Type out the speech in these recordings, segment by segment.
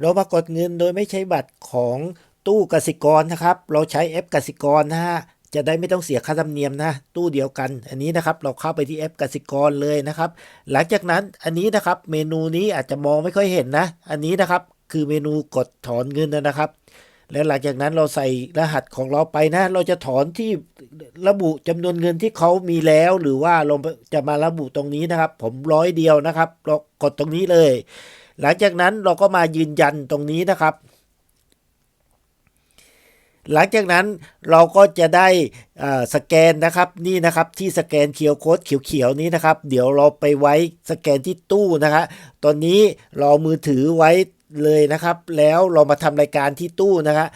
เรามากดเงินโดยไม่ใช้บัตรของตู้กสิกรนะครับ เราใช้แอปกสิกรนะฮะจะได้ไม่ต้องเสียค่าธรรมเนียมนะตู้เดียวกัน อันนี้นะครับเราเข้าไปที่แอปกสิกรเลยนะครับ หลังจากนั้นอันนี้นะครับเมนูนี้อาจจะมองไม่ค่อยเห็นนะ อันนี้นะครับคือเมนูกดถอนเงินนะครับ แล้วหลังจากนั้นเราใส่รหัสของเราไปนะ เราจะถอนที่ระบุจำนวนเงินที่เขามีแล้ว หรือว่าเราจะมาระบุตรงนี้นะครับ ผมร้อยเดียวนะครับเรากดตรงนี้เลยหลังจากนั้นเราก็มายืนยันตรงนี้นะครับ หลังจากนั้นเราก็จะได้สแกนนะครับนี่นะครับที่สแกนเคียวโค้ดเขียวๆนี้นะครับ เดี๋ยวเราไปไว้สแกนที่ตู้นะคะตอนนี้เราเอมือถือไว้เลยนะครับ แล้วเรามาทำรายการที่ตู้นะคะ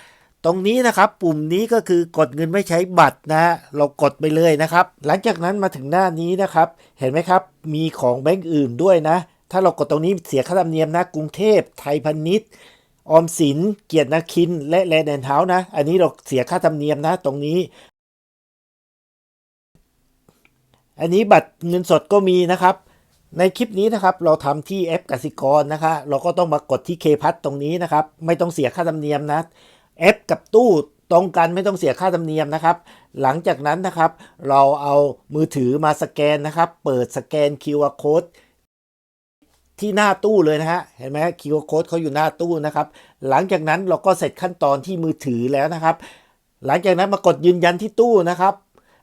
ตรงนี้นะครับปุ่มนี้ก็คือกดเงินไม่ใช้บัตรนะเรากดไปเลยนะครับ หลังจากนั้นมาถึงหน้านี้นะครับ เห็นไหมครับ มีของแบงก์อื่นด้วยนะ ถ้าเรากดตรงนี้เสียค่าธรรมเนียมนะ กรุงเทพไทยพาณิชย์ออมสิน เกียรตินาคิน และแลนด์แอนด์เฮานะ อันนี้เราเสียค่าธรรมเนียมนะ ตรงนี้ อันนี้บัตรเงินสดก็มีนะครับ ในคลิปนี้นะครับ เราทำที่แอปกสิกรนะคะ เราก็ต้องมากดที่เคพัตตรงนี้นะครับ ไม่ต้องเสียค่าธรรมเนียมนะ แอปกับตู้ตรงกันไม่ต้องเสียค่าธรรมเนียมนะครับ หลังจากนั้นนะครับ เราเอามือถือมาสแกนนะครับ เปิดสแกน QR code ที่หน้าตู้เลยนะฮะ เห็นไหม QR code เขาอยู่หน้าตู้นะครับ หลังจากนั้นเราก็เสร็จขั้นตอนที่มือถือแล้วนะครับ หลังจากนั้นมากดยืนยันที่ตู้นะครับ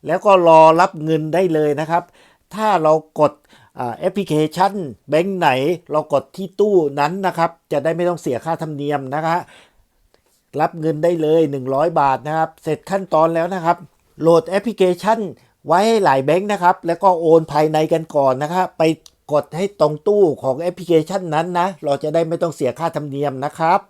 แล้วก็รอรับเงินได้เลยนะครับ ถ้าเรากดแอปพลิเคชันแบงค์ไหน เรากดที่ตู้นั้นนะครับ จะได้ไม่ต้องเสียค่าธรรมเนียมนะคะรับเงินได้เลย 100 บาทนะครับ เสร็จขั้นตอนแล้วนะครับ โหลดแอปพลิเคชันไว้ให้หลายแบงค์นะครับ แล้วก็โอนภายในกันก่อนนะครับ ไป กดให้ตรงตู้ของแอปพลิเคชันนั้นนะ เราจะได้ไม่ต้องเสียค่าธรรมเนียมนะครับ